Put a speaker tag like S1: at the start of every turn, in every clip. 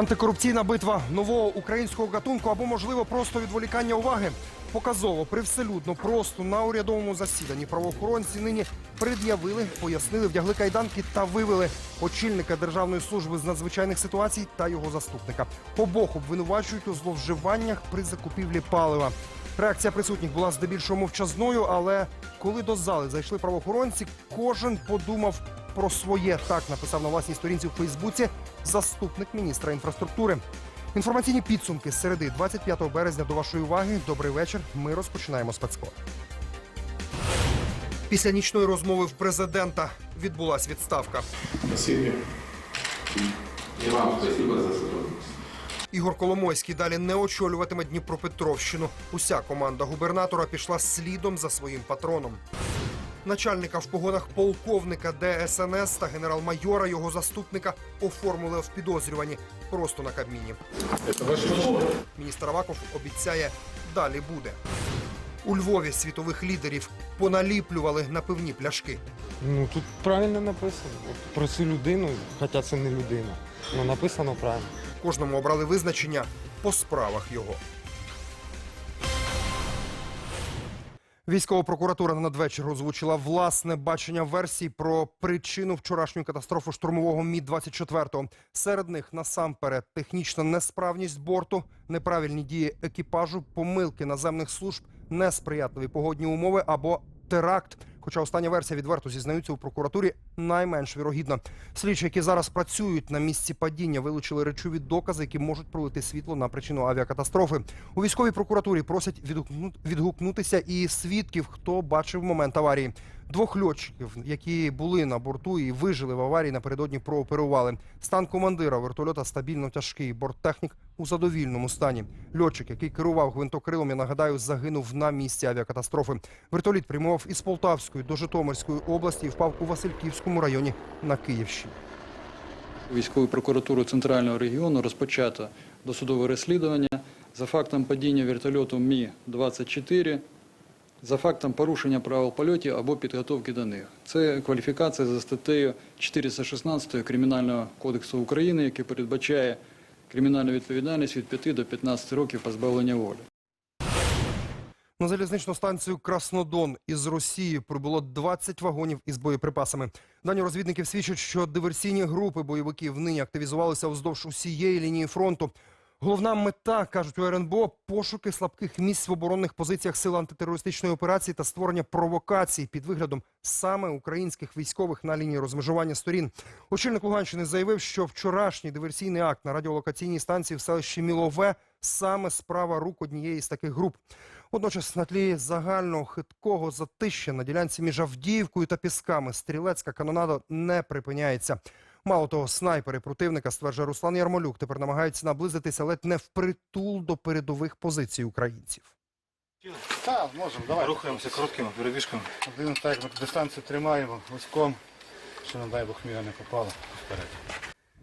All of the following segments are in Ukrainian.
S1: Антикорупційна битва нового українського гатунку або, можливо, просто відволікання уваги. Показово, привселюдно, просто на урядовому засіданні правоохоронці нині пред'явили, пояснили, вдягли кайданки та вивели очільника Державної служби з надзвичайних ситуацій та його заступника. Обох обвинувачують у зловживаннях при закупівлі палива. Реакція присутніх була здебільшого мовчазною, але коли до зали зайшли правоохоронці, кожен подумав про своє. Так написав на власній сторінці в Фейсбуці заступник міністра інфраструктури. Інформаційні підсумки з середи 25 березня до вашої уваги. Добрий вечір. Ми розпочинаємо спецкор. Після нічної розмови в президента відбулась відставка.
S2: Спасибо.
S3: И вам спасибо за сотрудничество.
S1: Ігор Коломойський далі не очолюватиме Дніпропетровщину. Уся команда губернатора пішла слідом за своїм патроном. Начальника в погонах полковника ДСНС та генерал-майора його заступника оформили в підозрювані просто на Кабміні. Міністр Аваков обіцяє, далі буде. У Львові світових лідерів поналіплювали на пивні пляшки.
S4: Ну тут правильно написано. От про цю людину, хоча це не людина. Ну написано правильно.
S1: Кожному обрали визначення по справах його. Військова прокуратура на надвечір озвучила власне бачення версій про причину вчорашньої катастрофи штурмового Мі 24 Серед них насамперед технічна несправність борту, неправильні дії екіпажу, помилки наземних служб, несприятливі погодні умови або теракт. Хоча остання версія відверто зізнаються у прокуратурі найменш вірогідна. Слідчі, які зараз працюють на місці падіння, вилучили речові докази, які можуть пролити світло на причину авіакатастрофи. У військовій прокуратурі просять відгукну- відгукнутися і свідків, хто бачив момент аварії. Двох льотчиків, які були на борту і вижили в аварії, напередодні прооперували. Стан командира вертольота стабільно тяжкий. Борттехнік у задовільному стані. Льотчик, який керував гвинтокрилом, я нагадаю, загинув на місці авіакатастрофи. Вертоліт прямував із Полтавської до Житомирської області і впав у Васильківському районі на Київщині.
S5: Військовою прокуратурою Центрального регіону розпочато досудове розслідування за фактом падіння вертольоту Мі-24, за фактом порушення правил польотів або підготовки до них. Це кваліфікація за статтею 416 Кримінального кодексу України, який передбачає кримінальну відповідальність від 5 до 15 років позбавлення волі.
S1: На залізничну станцію Краснодон із Росії прибуло 20 вагонів із боєприпасами. Дані розвідників свідчать, що диверсійні групи бойовиків нині активізувалися вздовж усієї лінії фронту. Головна мета, кажуть у РНБО, пошуки слабких місць в оборонних позиціях сил антитерористичної операції та створення провокацій під виглядом саме українських військових на лінії розмежування сторін. Очільник Луганщини заявив, що вчорашній диверсійний акт на радіолокаційній станції в селищі Мілове саме справа рук однієї з таких груп. Водночас на тлі загального хиткого затища на ділянці між Авдіївкою та Пісками стрілецька канонада не припиняється. Мало того, снайпери противника, стверджує Руслан Ярмолюк, тепер намагаються наблизитися ледь не впритул до передових позицій українців.
S2: Так, можемо, давай.
S6: Рухаємося короткими перебіжками.
S2: Один так, ми дистанцію тримаємо, вузьком, що не дай Бог міра не попала вперед.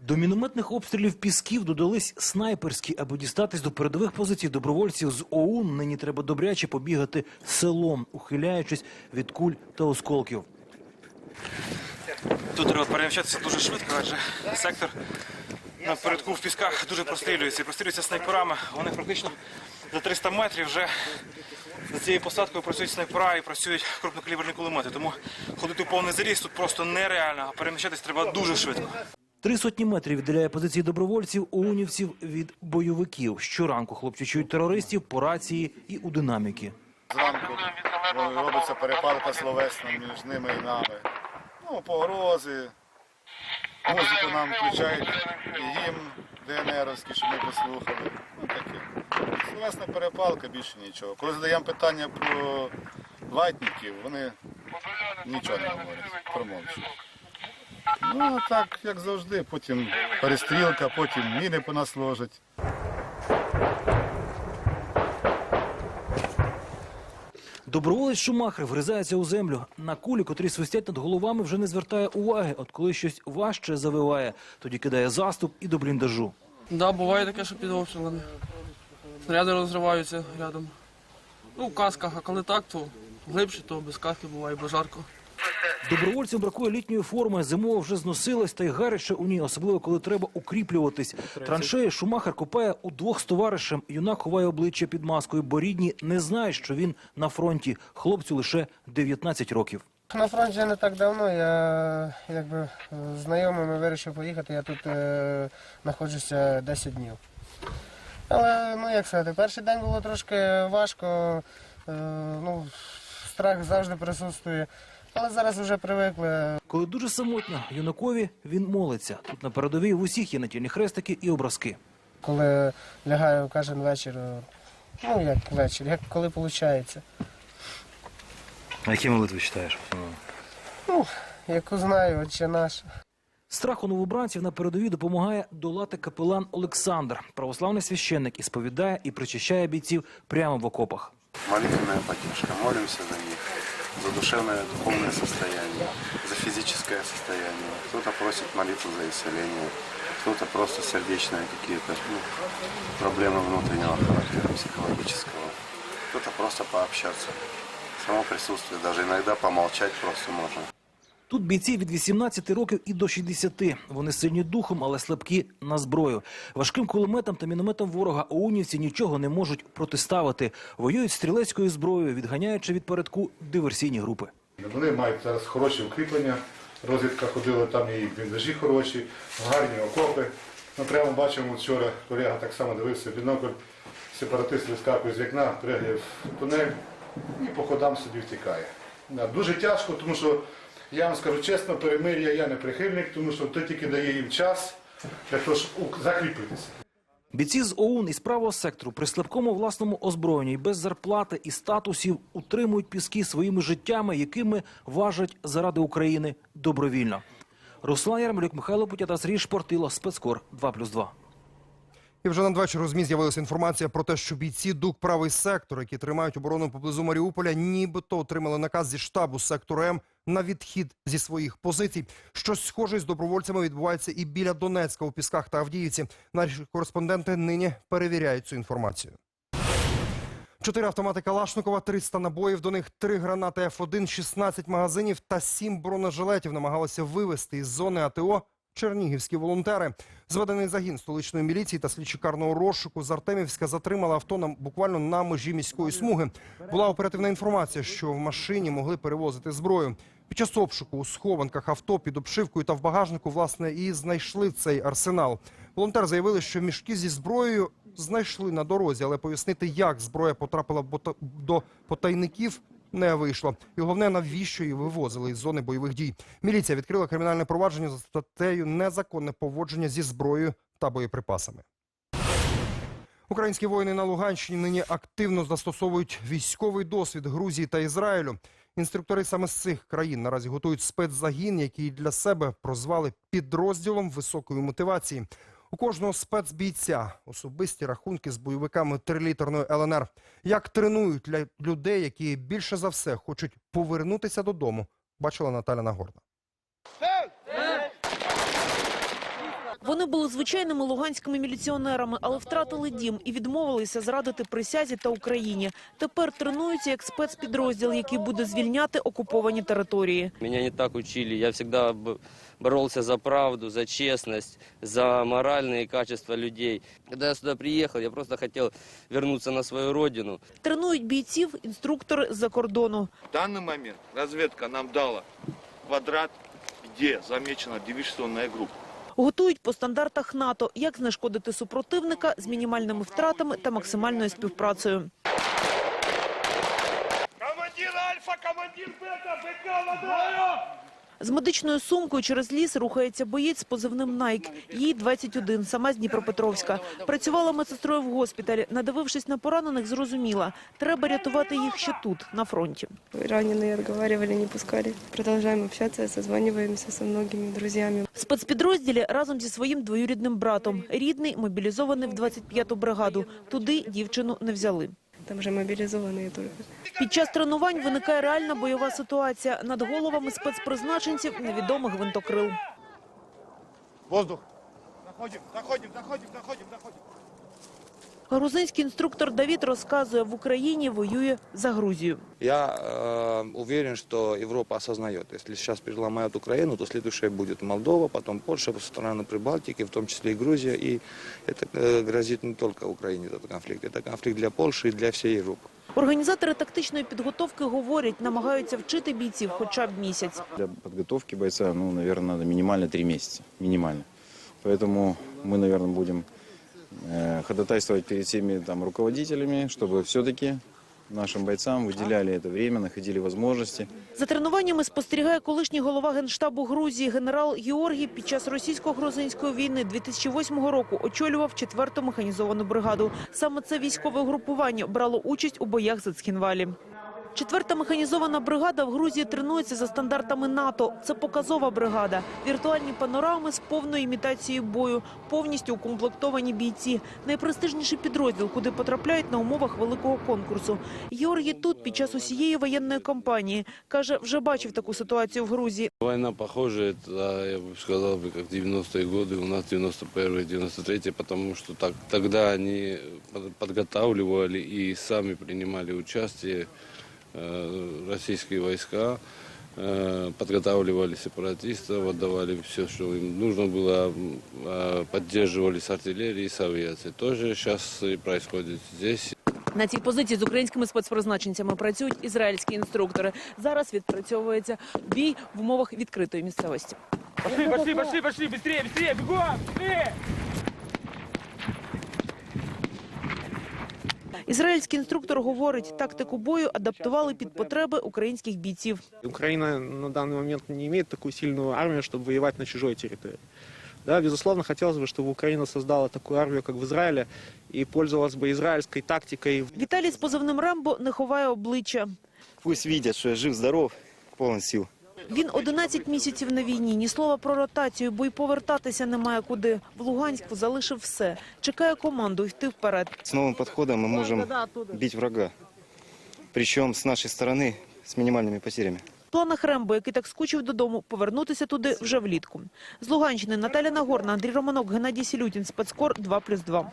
S7: До мінометних обстрілів пісків додались снайперські, аби дістатись до передових позицій добровольців з ОУН. Нині треба добряче побігати селом, ухиляючись від куль та осколків.
S6: Тут треба переміщатися дуже швидко, адже сектор напередку в пісках дуже прострілюється. І прострілюється снайперами. Вони практично за 300 метрів вже за цією посадкою працюють снайпера і працюють крупнокаліберні кулемети. Тому ходити в повний заріз тут просто нереально, а переміщатись треба дуже швидко.
S7: Три сотні метрів віддаляє позиції добровольців оунівців від бойовиків. Щоранку хлопці чують терористів по рації і у динаміки.
S2: Зранку робиться перепалка словесна між ними і нами. Ну, погрози. Музику нам включають і гімн ДНРовський, щоб ми послухали. Ну таке. Словесна перепалка, більше нічого. Коли задаємо питання про ватників, вони нічого не говорять, промовчують. Ну, так, як завжди, потім перестрілка, потім міни по нас ложать.
S7: Доброволець Шумахер вгризається у землю. На кулі, котрі свистять над головами, вже не звертає уваги. От коли щось важче завиває, тоді кидає заступ і до бліндажу.
S8: Да, буває таке, що під обстрілами. Снаряди розриваються рядом. Ну, в касках, а коли так, то глибше, то без каски буває, бо жарко.
S7: Добровольцям бракує літньої форми, зимова вже зносилась, та й гаряче у ній, особливо коли треба укріплюватись. Траншеї Шумахер копає удвох з товаришем. Юнак ховає обличчя під маскою, бо рідні не знають, що він на фронті. Хлопцю лише 19 років.
S9: На фронті не так давно. Я якби з знайомими вирішив поїхати. Я тут е, знаходжуся 10 днів. Але ну як сказати, перший день було трошки важко. Е, ну, страх завжди присутствує. Але зараз вже привикли.
S7: Коли дуже самотньо, юнакові він молиться. Тут на передовій в усіх є натільні хрестики і образки.
S9: Коли лягаю кожен вечір, ну як вечір, як коли виходить.
S7: А які молитви читаєш?
S9: Яку знаю, отче наш.
S7: Страху новобранців на передовій допомагає долати капелан Олександр. Православний священник і сповідає і причащає бійців прямо в окопах.
S10: молитвенная поддержка. Молимся за них, за душевное, духовное состояние, за физическое состояние. Кто-то просит молитву за исцеление, кто-то просто сердечные какие-то ну, проблемы внутреннего характера, психологического. Кто-то просто пообщаться. Само присутствие, даже иногда помолчать просто можно.
S7: Тут бійці від 18 років і до 60. Вони сильні духом, але слабкі на зброю. Важким кулеметом та мінометом ворога оунівці нічого не можуть протиставити. Воюють стрілецькою зброєю, відганяючи від передку диверсійні групи.
S2: Вони мають зараз хороші укріплення. Розвідка ходила, там і бліндажі хороші, гарні окопи. Ми прямо бачимо вчора, колега так само дивився бінокль, сепаратист вискакує з вікна, пригає в тунель і по ходам собі втікає. Дуже тяжко, тому що я вам скажу чесно, перемир'я я не прихильник, тому що то тільки дає їм час для того, щоб закріпитися.
S7: Бійці з ОУН із правого сектору при слабкому власному озброєнні без зарплати і статусів утримують піски своїми життями, якими важать заради України добровільно. Руслан Ярмолюк, Михайло Путята, Сергій Шпортило, спецкор 2+,2.
S1: І вже надвечір у ЗМІ з'явилася інформація про те, що бійці ДУК «Правий сектор», які тримають оборону поблизу Маріуполя, нібито отримали наказ зі штабу сектору М на відхід зі своїх позицій. Щось схоже з добровольцями відбувається і біля Донецька у Пісках та Авдіївці. Наші кореспонденти нині перевіряють цю інформацію. Чотири автомати Калашникова, 300 набоїв, до них три гранати Ф1, 16 магазинів та сім бронежилетів намагалися вивезти із зони АТО чернігівські волонтери. Зведений загін столичної міліції та слідчикарного розшуку з Артемівська затримали авто на буквально на межі міської смуги. Була оперативна інформація, що в машині могли перевозити зброю. Під час обшуку у схованках авто під обшивкою та в багажнику власне і знайшли цей арсенал. Волонтери заявили, що мішки зі зброєю знайшли на дорозі, але пояснити, як зброя потрапила до потайників. Не вийшло, і головне, навіщо її вивозили із зони бойових дій. Міліція відкрила кримінальне провадження за статтею незаконне поводження зі зброєю та боєприпасами. Українські воїни на Луганщині нині активно застосовують військовий досвід Грузії та Ізраїлю. Інструктори саме з цих країн наразі готують спецзагін, який для себе прозвали підрозділом високої мотивації. У кожного спецбійця особисті рахунки з бойовиками трилітерної ЛНР. Як тренують для людей, які більше за все хочуть повернутися додому, бачила Наталя Нагорна.
S11: Вони були звичайними луганськими міліціонерами, але втратили дім і відмовилися зрадити присязі та Україні. Тепер тренуються як спецпідрозділ, який буде звільняти окуповані території.
S12: Меня не так учили. Я всегда б- боролся за правду, за честность, за моральные качества людей. Когда я сюда приехал, я просто хотел вернуться на свою родину.
S11: Тренують бійців інструктори з-за кордону.
S13: В данный момент разведка нам дала квадрат, где замечена диверсионная группа.
S11: Готують по стандартах НАТО, як знешкодити супротивника з мінімальними втратами та максимальною співпрацею.
S13: Командир Альфа, командир Бета, БК,
S11: З медичною сумкою через ліс рухається боєць з позивним «Найк». Їй 21, сама з Дніпропетровська. Працювала медсестрою в госпіталі. Надивившись на поранених, зрозуміла – треба рятувати їх ще тут, на фронті.
S14: Раненые отговаривали, не пускали. Продолжаем общаться, созваниваемся со многими друзьями.
S11: В спецпідрозділі разом зі своїм двоюрідним братом. Рідний мобілізований в 25-ту бригаду. Туди дівчину не взяли.
S14: Там вже мобілізований тільки.
S11: Під час тренувань виникає реальна бойова ситуація. Над головами спецпризначенців невідомий гвинтокрил.
S2: Воздух. Заходимо, заходимо, заходимо, заходимо, заходим.
S11: Грузинський інструктор Давід розказує, в Україні воює за Грузію.
S15: Я э, уверен, что Европа осознает, если сейчас переломают Украину, то следующая будет Молдова, потом Польша, страны Прибалтики, в том числе и Грузия. И это э, грозит не только Украине, этот конфликт. Это конфликт для Польши и для всей Европы.
S11: Організатори тактичної підготовки говорять, намагаються вчити бійців хоча б місяць.
S16: Для подготовки бойца, ну, наверное, надо минимально три месяца. Минимально. Поэтому мы, наверное, будем э, ходатайствовать перед всеми там, руководителями, чтобы все-таки нашим бойцам выделяли это время, находили возможности.
S11: За тренуваннями спостерігає колишній голова Генштабу Грузії генерал Георгій. Під час російсько-грузинської війни 2008 року очолював 4-ту механізовану бригаду. Саме це військове угрупування брало участь у боях за Цхінвалі. Четверта механізована бригада в Грузії тренується за стандартами НАТО. Це показова бригада. Віртуальні панорами з повною імітацією бою, повністю укомплектовані бійці. Найпрестижніший підрозділ, куди потрапляють на умовах великого конкурсу. Георгій тут під час усієї воєнної кампанії каже, вже бачив таку ситуацію в Грузії.
S17: Война похожа, это, я бы сказал, бы, как 90-е годы, у нас 91-е, 93-е, потому что так, тогда они под- подготавливали и сами принимали участие, э, российские войска, э, подготавливали сепаратистов, отдавали все, что им нужно было, м, э, поддерживали с артиллерией и с авиацией. Тоже сейчас и происходит здесь.
S11: На цій позиції з українськими спецпризначенцями працюють ізраїльські інструктори. Зараз відпрацьовується бій в умовах відкритої місцевості.
S8: Пошли, пошли, пошли, пошли, быстрее, быстрее, бегом, быстрее!
S11: Ізраїльський інструктор говорить, тактику бою адаптували під потреби українських бійців.
S18: Украина на данный момент не имеет такую сильную армию, чтобы воевать на чужой территории. Да, безусловно, хотелось бы, чтобы Украина создала такую армию, как в Израиле, и пользовалась бы израильской тактикой.
S11: Віталій з позивним Рембо не ховає обличчя.
S19: Пусть видят, что я жив-здоров, полон сил.
S11: Він 11 місяців на війні, ні слова про ротацію, бо й повертатися немає куди. В Луганську залишив все. Чекає команду йти вперед.
S19: С новым подходом мы можем бить врага. Причем с нашей стороны с минимальными потерями.
S11: В планах Рембо, який так скучив додому, повернутися туди вже влітку. З Луганщини Наталя Нагорна, Андрій Романок, Геннадій Сілютін, спецкор 2+,2.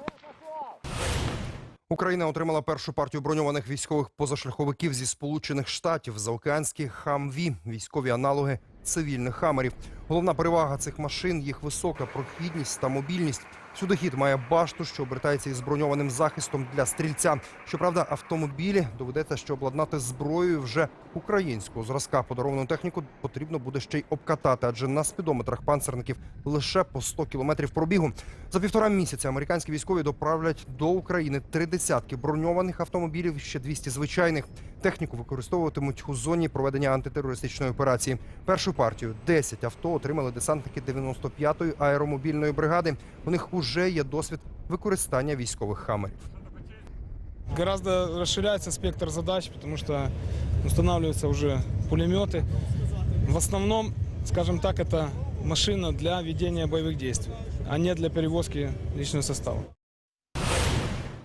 S1: Україна отримала першу партію броньованих військових позашляховиків зі Сполучених Штатів заокеанські «Хамві» – військові аналоги цивільних «Хамерів». Головна перевага цих машин – їх висока прохідність та мобільність. Сюдохід має башту, що обертається із броньованим захистом для стрільця. Щоправда, автомобілі доведеться ще обладнати зброєю вже українського зразка. Подаровану техніку потрібно буде ще й обкатати, адже на спідометрах панцерників лише по 100 кілометрів пробігу. За півтора місяця американські військові доправлять до України три десятки броньованих автомобілів, ще 200 звичайних. Техніку використовуватимуть у зоні проведення антитерористичної операції. Першу партію 10 авто отримали десантники 95-ї аеромобільної бригади. У них уже є досвід використання військових хамерів.
S20: Гораздо расширяется спектр задач, потому что устанавливаются уже пулеметы. В основном, скажем так, это машина для ведения боевых действий, а не для перевозки личного состава.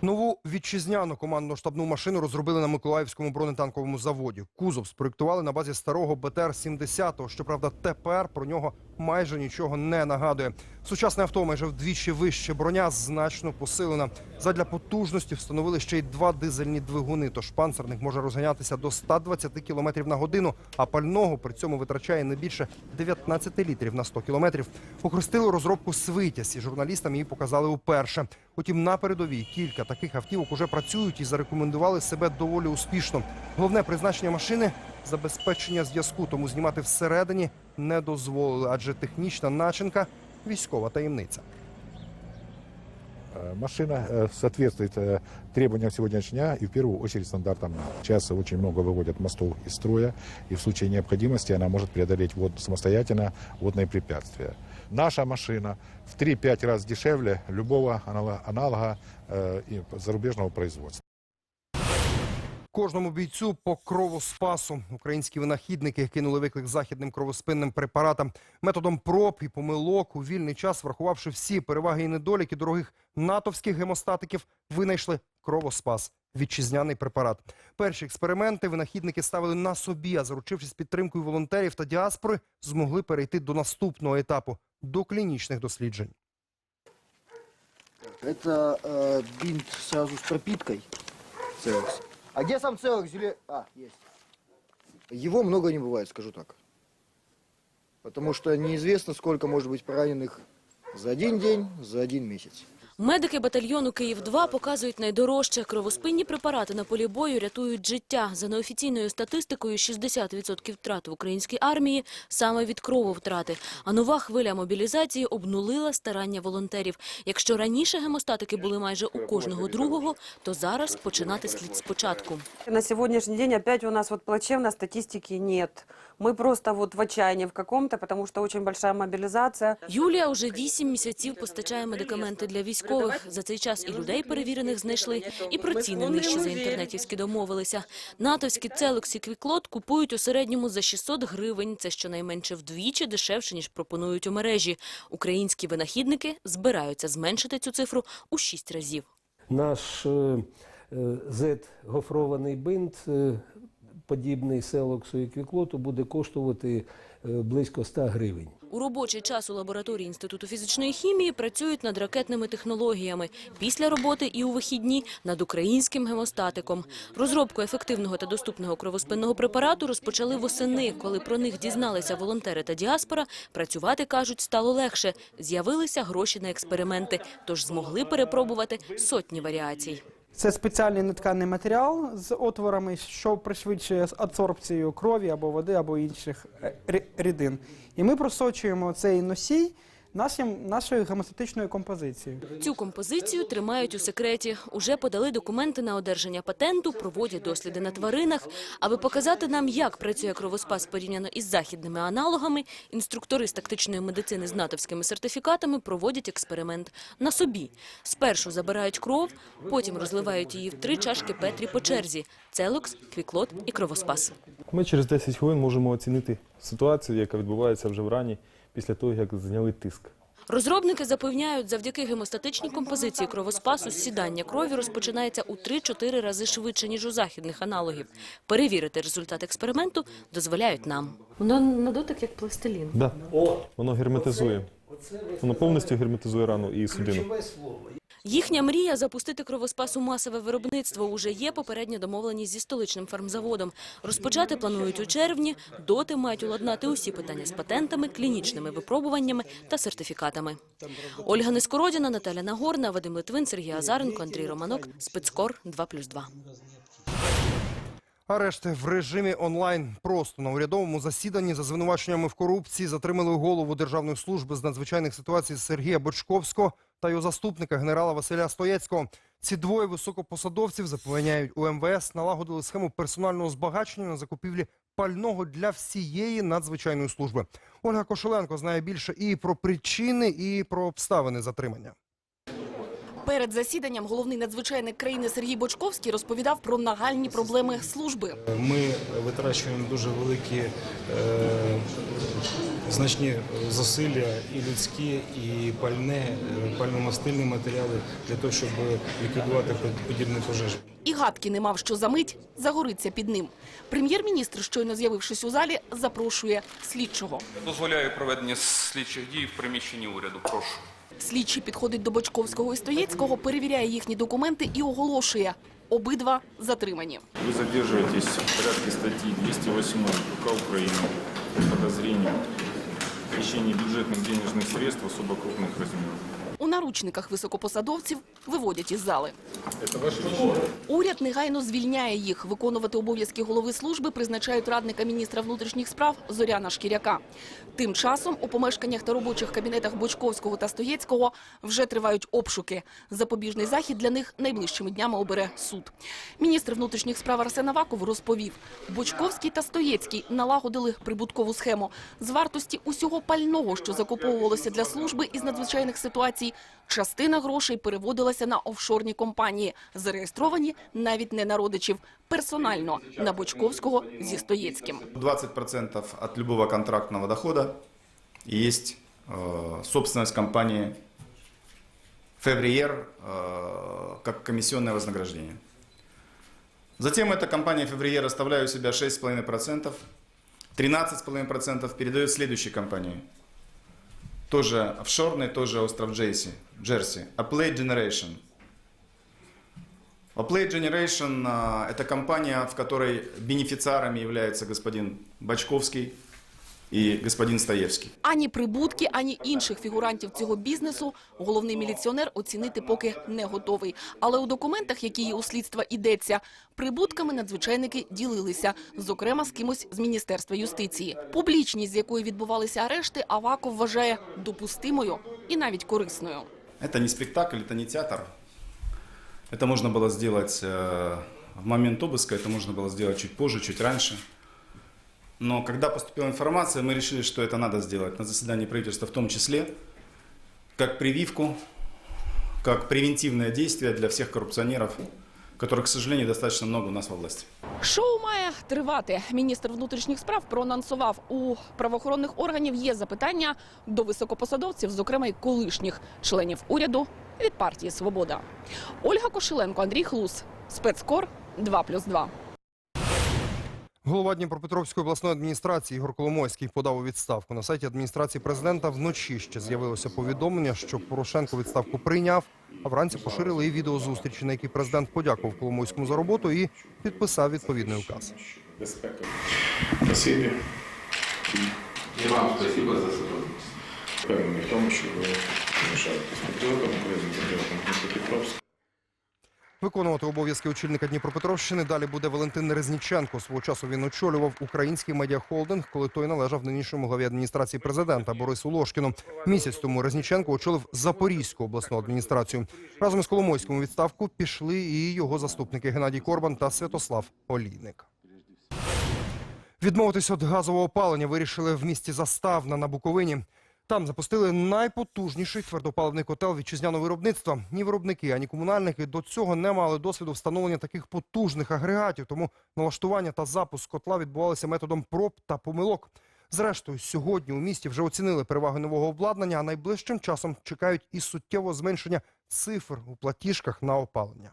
S1: Нову вітчизняну командно-штабну машину розробили на Миколаївському бронетанковому заводі. Кузов спроєктували на базі старого БТР-70. Щоправда, тепер про нього майже нічого не нагадує. Сучасне авто майже вдвічі вище, броня значно посилена. Задля потужності встановили ще й два дизельні двигуни. Тож панцерник може розганятися до 120 км на годину, а пального при цьому витрачає не більше 19 літрів на 100 кілометрів. Охрестили розробку «Свитязь» і журналістам її показали уперше. Утім, на передовій кілька таких автівок уже працюють і зарекомендували себе доволі успішно. Головне призначення машини забезпечення зв'язку, тому знімати всередині не дозволили, адже технічна начинка військова таємниця.
S21: Э, Машина э, соответствует э, требованиям сегодняшнего дня и в первую очередь стандартам НАТО. Сейчас очень много выводят мостов из строя, и в случае необходимости она может преодолеть вод, самостоятельно водные препятствия. Наша машина в 3-5 раз дешевле любого анала- аналога э, и зарубежного производства.
S1: Кожному бійцю по кровоспасу українські винахідники кинули виклик західним кровоспинним препаратам методом проб і помилок у вільний час, врахувавши всі переваги і недоліки дорогих натовських гемостатиків, винайшли кровоспас. Вітчизняний препарат. Перші експерименти винахідники ставили на собі, а заручившись підтримкою волонтерів та діаспори, змогли перейти до наступного етапу до клінічних досліджень.
S22: Это э, бинт сразу с пропиткой. Целекс. А где сам целекс? Или... А, есть. Его много не бывает, скажу так. Потому что неизвестно, сколько может быть пораненых за один день, за один месяц.
S23: Медики батальйону Київ-2 показують найдорожче. Кровоспинні препарати на полі бою рятують життя. За неофіційною статистикою, 60% втрат в українській армії саме від крововтрати. А нова хвиля мобілізації обнулила старання волонтерів. Якщо раніше гемостатики були майже у кожного другого, то зараз починати слід спочатку.
S24: На сегодняшний день опять у нас вот плачевно, статистики нет. Мы просто вот в отчаянии в каком-то, потому что очень большая мобилизация.
S23: Юлія уже вісім місяців постачає медикаменти для військових. За цей час і людей перевірених знайшли, і про ціни нижчі за інтернетівські домовилися. Натовські целокс і квіклот купують у середньому за 600 гривень. Це щонайменше вдвічі дешевше, ніж пропонують у мережі. Українські винахідники збираються зменшити цю цифру у шість разів.
S25: Наш е, е, Z-гофрований бинт, е, подібний селоксу і квіклоту, буде коштувати близько 100 гривень.
S23: У робочий час у лабораторії Інституту фізичної хімії працюють над ракетними технологіями. Після роботи і у вихідні над українським гемостатиком. Розробку ефективного та доступного кровоспинного препарату розпочали восени. Коли про них дізналися волонтери та діаспора, працювати, кажуть, стало легше. З'явилися гроші на експерименти, тож змогли перепробувати сотні варіацій.
S26: Це спеціальний нетканий матеріал з отворами, що пришвидшує адсорбцію крові або води, або інших е, рідин. І ми просочуємо цей носій нашим, нашою гемостатичною композицією.
S23: Цю композицію тримають у секреті. Уже подали документи на одержання патенту, проводять досліди на тваринах. Аби показати нам, як працює кровоспас порівняно із західними аналогами, інструктори з тактичної медицини з натовськими сертифікатами проводять експеримент на собі. Спершу забирають кров, потім розливають її в три чашки Петрі по черзі – целокс, квіклот і кровоспас.
S27: Ми через 10 хвилин можемо оцінити ситуацію, яка відбувається вже в рані після того, як зняли тиск.
S23: Розробники запевняють, завдяки гемостатичній композиції кровоспасу сідання крові розпочинається у 3-4 рази швидше, ніж у західних аналогів. Перевірити результат експерименту дозволяють нам. Воно на дотик як пластилін.
S27: Да. Воно герметизує. Воно повністю герметизує рану і судину.
S23: Їхня мрія – запустити кровоспас у масове виробництво. Уже є попередня домовленість зі столичним фармзаводом. Розпочати планують у червні. Доти мають уладнати усі питання з патентами, клінічними випробуваннями та сертифікатами. Ольга Нескородіна, Наталя Нагорна, Вадим Литвин, Сергій Азаренко, Андрій Романок. Спецкор 2+,2.
S1: Арешти в режимі онлайн просто на урядовому засіданні за звинуваченнями в корупції затримали голову Державної служби з надзвичайних ситуацій Сергія Бочковського та його заступника генерала Василя Стоєцького. Ці двоє високопосадовців запевняють у МВС налагодили схему персонального збагачення на закупівлі пального для всієї надзвичайної служби. Ольга Кошеленко знає більше і про причини, і про обставини затримання.
S28: Перед засіданням головний надзвичайник країни Сергій Бочковський розповідав про нагальні проблеми служби.
S29: Ми витрачуємо дуже великі е, значні зусилля і людські, і пальне, е, пально-мастильні матеріали для того, щоб ліквідувати подібні пожежі.
S28: І гадки не мав, що за мить загориться під ним. Прем'єр-міністр, щойно з'явившись у залі, запрошує слідчого.
S30: Дозволяю проведення слідчих дій в приміщенні уряду. Прошу.
S28: Слідчий підходить до Бочковського і Стоєцького, перевіряє їхні документи і оголошує – обидва затримані.
S31: Вы задерживаетесь в порядке статьи 208 УК Украины по подозрению в хищении бюджетных денежных средств особо крупных размеров.
S28: У наручниках високопосадовців виводять із зали. Уряд негайно звільняє їх. Виконувати обов'язки голови служби призначають радника міністра внутрішніх справ Зоряна Шкіряка. Тим часом у помешканнях та робочих кабінетах Бочковського та Стоєцького вже тривають обшуки. Запобіжний захід для них найближчими днями обере суд. Міністр внутрішніх справ Арсен Аваков розповів, Бочковський та Стоєцький налагодили прибуткову схему. З вартості усього пального, що закуповувалося для служби із надзвичайних ситуацій, частина грошей переводилася на офшорні компанії, зареєстровані навіть не на родичів, персонально на Бочковського зі Стоєцьким.
S32: 20% от любого контрактного дохода есть э, собственность компании Февриер э, как комиссионное вознаграждение. Затем эта компания Февриер, оставляя у себя 6,5%, 13,5% передает следующей компании. тоже офшорный, тоже остров Джерси, Джерси. A Play Generation. A Play Generation это компания, в которой бенефициарами является господин Бачковский и господин Стаевский.
S28: Ані прибутки, ані інших фігурантів цього бізнесу головний міліціонер оцінити поки не готовий. Але у документах, які є у слідства йдеться, прибутками надзвичайники ділилися, зокрема з кимось з Міністерства юстиції. Публічність, з якою відбувалися арешти, Аваков вважає допустимою і навіть корисною.
S32: Это не спектакль, это не театр. Это можно было сделать э, в момент обыска, это можно было сделать чуть позже, чуть раньше. Но когда поступила информация, мы решили, что это надо сделать на заседании правительства в том числе, как прививку, как превентивное действие для всех коррупционеров, которых, к сожалению, достаточно много у нас во власти.
S28: Шоу має тривати. Міністр внутрішніх справ проанонсував у правоохоронних органів є запитання до високопосадовців, зокрема й колишніх членів уряду від партії Свобода. Ольга Кошеленко, Андрій Хлус, спецкор 2+,2.
S1: Голова Дніпропетровської обласної адміністрації Ігор Коломойський подав у відставку. На сайті адміністрації президента вночі ще з'явилося повідомлення, що Порошенко відставку прийняв, а вранці поширили і відео зустрічі, на якій президент подякував Коломойському за роботу і підписав відповідний указ.
S31: Безпека.
S30: И вам спасибо за сотрудничество.
S31: Впевнений в тому, що ви залишаєтесь патріотом патріотом Дніпропетровська.
S1: Виконувати обов'язки очільника Дніпропетровщини далі буде Валентин Резніченко. Свого часу він очолював український медіахолдинг, коли той належав нинішньому главі адміністрації президента Борису Лошкіну. Місяць тому Резніченко очолив Запорізьку обласну адміністрацію. Разом із Коломойським відставку пішли і його заступники Геннадій Корбан та Святослав Олійник. Відмовитись від газового опалення вирішили в місті Заставна на Буковині. Там запустили найпотужніший твердопаливний котел вітчизняного виробництва. Ні виробники, ані комунальники до цього не мали досвіду встановлення таких потужних агрегатів. Тому налаштування та запуск котла відбувалися методом проб та помилок. Зрештою, сьогодні у місті вже оцінили переваги нового обладнання, а найближчим часом чекають і суттєвого зменшення цифр у платіжках на опалення.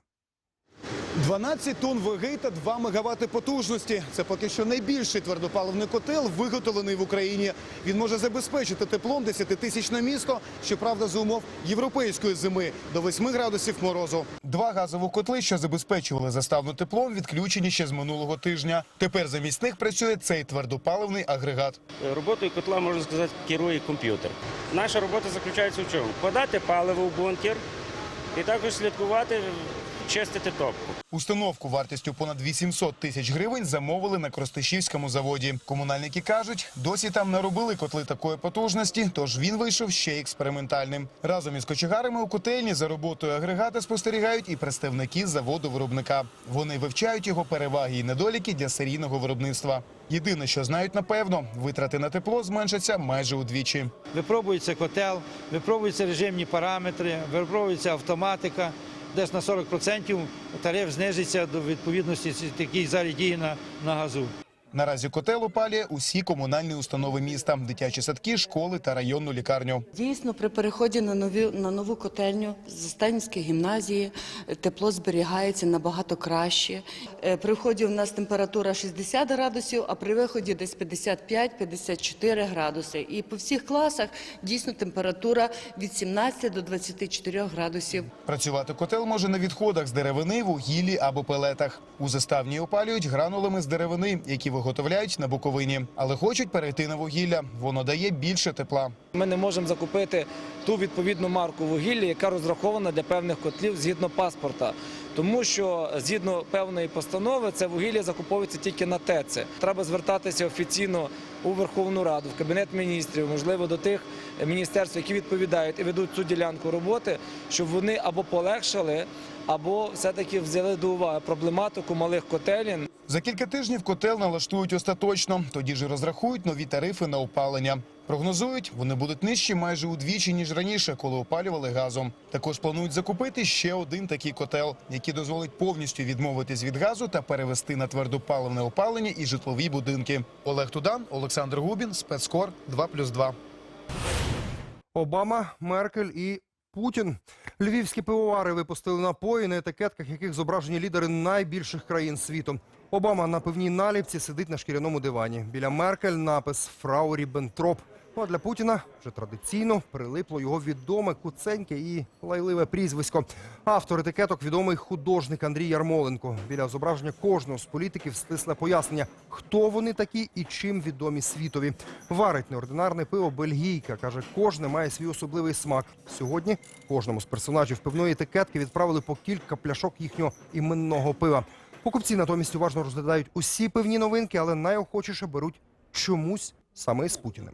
S33: 12 тонн ваги та 2 мегавати потужності. Це поки що найбільший твердопаливний котел, виготовлений в Україні. Він може забезпечити теплом 10-тисячне місто, щоправда, за умов європейської зими до 8 градусів морозу. Два газові котли, що забезпечували заставну теплом, відключені ще з минулого тижня. Тепер замість них працює цей твердопаливний агрегат.
S34: Роботою котла, можна сказати, керує комп'ютер. Наша робота заключається в чому? Подати паливо в бункер і також слідкувати, чистити топку.
S33: Установку вартістю понад 800 тисяч гривень замовили на Кростишівському заводі. Комунальники кажуть, досі там не робили котли такої потужності, тож він вийшов ще експериментальним. Разом із кочегарами у котельні за роботою агрегата спостерігають і представники заводу виробника. Вони вивчають його переваги і недоліки для серійного виробництва. Єдине, що знають напевно, витрати на тепло зменшаться майже удвічі.
S35: Випробується котел, випробуються режимні параметри, випробується автоматика. Десь на 40% тариф знизиться до відповідності, який зараз діє на, на газу.
S33: Наразі котел опалює усі комунальні установи міста, дитячі садки, школи та районну лікарню.
S36: Дійсно, при переході на нові на нову котельню з Застанівської гімназії е, тепло зберігається набагато краще. Е, При вході у нас температура 60 градусів, а при виході десь 55-54 градуси. І по всіх класах дійсно температура від 17 до 24 градусів.
S33: Працювати котел може на відходах з деревини, вугіллі або пелетах. У заставні опалюють гранулами з деревини, які виготовляють на Буковині. Але хочуть перейти на вугілля. Воно дає більше тепла.
S20: Ми не можемо закупити ту відповідну марку вугілля, яка розрахована для певних котлів згідно паспорта. Тому що згідно певної постанови це вугілля закуповується тільки на ТЕЦи. Треба звертатися офіційно у Верховну Раду, в Кабінет міністрів, можливо, до тих міністерств, які відповідають і ведуть цю ділянку роботи, щоб вони або полегшили, або все-таки взяли до уваги проблематику малих котелін.
S33: За кілька тижнів котел налаштують остаточно. Тоді ж розрахують нові тарифи на опалення. Прогнозують, вони будуть нижчі майже удвічі, ніж раніше, коли опалювали газом. Також планують закупити ще один такий котел, який дозволить повністю відмовитись від газу та перевести на твердопаливне опалення і житлові будинки. Олег Тудан, Олександр Губін, спецкор 2+,2.
S1: Обама, Меркель і Путін. Львівські пивовари випустили напої, на етикетках яких зображені лідери найбільших країн світу. Обама на пивній наліпці сидить на шкіряному дивані. Біля Меркель напис «Фрау Ріббентроп». Ну а для Путіна вже традиційно прилипло його відоме куценьке і лайливе прізвисько. Автор етикеток відомий художник Андрій Ярмоленко. Біля зображення кожного з політиків стисле пояснення, хто вони такі і чим відомі світові. Варить неординарне пиво бельгійка. каже, кожне має свій особливий смак. Сьогодні кожному з персонажів пивної етикетки відправили по кілька пляшок їхнього іменного пива. Покупці натомість уважно розглядають усі пивні новинки, але найохочіше беруть чомусь саме із Путіним.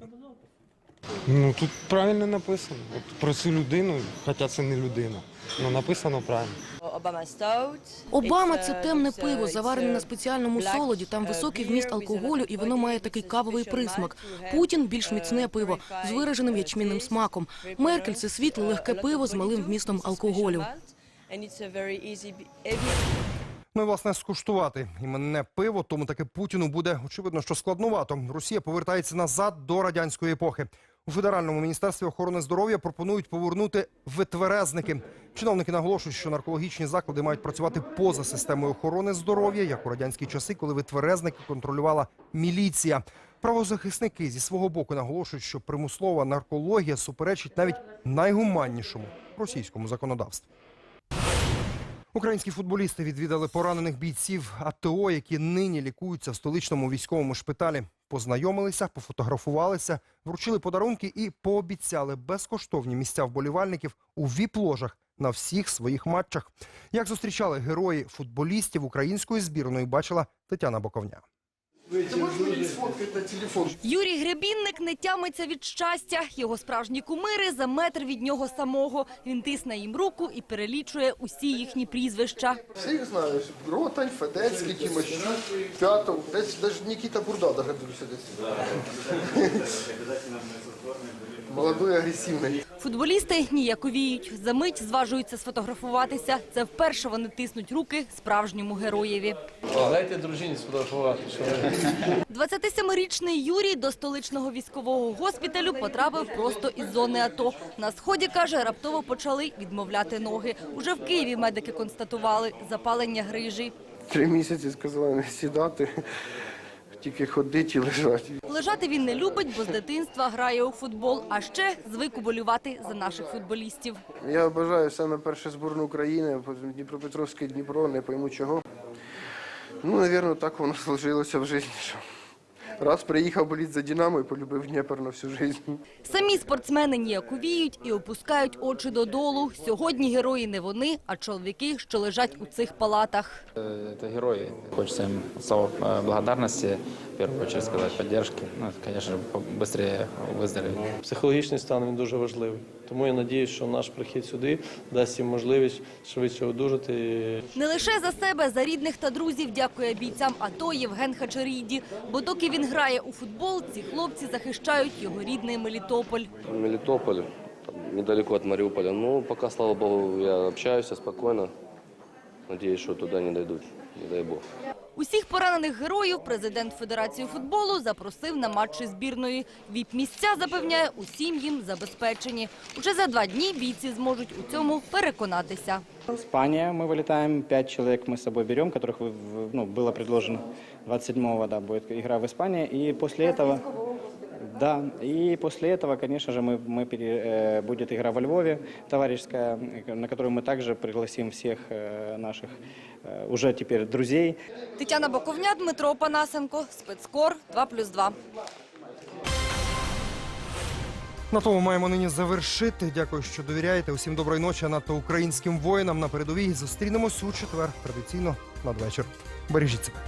S37: Ну тут правильно написано. От про цю людину, хоча це не людина. Ну написано правильно.
S38: Обама це темне пиво, заварене на спеціальному солоді. Там високий вміст алкоголю, і воно має такий кавовий присмак. Путін більш міцне пиво з вираженим ячмінним смаком. Меркель це світле легке пиво з малим вмістом алкоголю.
S1: Ну і власне скуштувати іменне пиво, тому таки Путіну буде очевидно, що складновато. Росія повертається назад до радянської епохи. У федеральному міністерстві охорони здоров'я пропонують повернути витверезники. Чиновники наголошують, що наркологічні заклади мають працювати поза системою охорони здоров'я, як у радянські часи, коли витверезники контролювала міліція. Правозахисники зі свого боку наголошують, що примуслова наркологія суперечить навіть найгуманнішому російському законодавству. Українські футболісти відвідали поранених бійців АТО, які нині лікуються в столичному військовому шпиталі. Познайомилися, пофотографувалися, вручили подарунки і пообіцяли безкоштовні місця вболівальників у віп-ложах на всіх своїх матчах. Як зустрічали герої футболістів української збірної, бачила Тетяна Боковня.
S39: Юрій Гребінник не тямиться від щастя. Його справжні кумири за метр від нього самого. Він тисне їм руку і перелічує усі їхні прізвища.
S22: Всіх знаєш. Ротань, Федецький, Тимощук, Пятов. Десь навіть Нікіта Бурда даже дивлюся десь. Молодой, агресивний.
S39: Футболісти ніяковіють. За мить зважуються сфотографуватися. Це вперше вони тиснуть руки справжньому героєві.
S40: Дайте дружині сфотографувати. що ви.
S39: 27-річний Юрій до столичного військового госпіталю потрапив просто із зони АТО. На сході, каже, раптово почали відмовляти ноги. Уже в Києві медики констатували запалення грижі.
S22: Три місяці сказали не сідати, тільки ходить і лежать.
S39: Лежати він не любить, бо з дитинства грає у футбол, а ще звик уболювати за наших футболістів.
S22: Я бажаю саме перше збірну України, Дніпропетровське Дніпро, не пойму чого. Ну, мабуть, так воно сложилося в житті. що Раз приїхав боліти за Динамо і полюбив Дніпро на всю життя.
S39: Самі спортсмени ніяковіють і опускають очі додолу. Сьогодні герої не вони, а чоловіки, що лежать у цих палатах.
S41: Это герои. Хочется им слова э, благодарности, в первую очередь сказать, поддержки. Ну, это, конечно, быстрее выздороветь.
S40: Психологічний стан він дуже важливий. Тому я сподіваюся, що наш прихід сюди дасть їм можливість швидше одужати.
S39: Не лише за себе, за рідних та друзів дякує бійцям АТО Євген Хачаріді. Бо доки він грає у футбол, ці хлопці захищають його рідний Мелітополь.
S42: Мелітополь недалеко від Маріуполя. Ну, поки слава богу, я спілкуюся спокойно. Надеюсь, что туда не дойдут, не дай бог.
S39: Усіх поранених героїв президент Федерації футболу запросив на матчі збірної. Віп-місця, запевняє, усім їм забезпечені. Уже за два дні бійці зможуть у цьому переконатися.
S43: Испания, мы вылетаем, пять человек мы с собой берем, которых вы- в- ну, было предложено 27-го, да, будет игра в Испании, и после этого... Да, и после этого, конечно же, мы, мы пере- э, будет игра во Львове, товарищеская, э, на которую мы также пригласим всех э, наших э, уже теперь друзей.
S39: Тетяна Боковня, Дмитро Панасенко, спецкор 2+,2.
S1: На тому маємо нині завершити. Дякую, що довіряєте. Усім доброї ночі. А надто українським воїнам на передовій зустрінемось у четвер. Традиційно надвечір. Бережіть себе.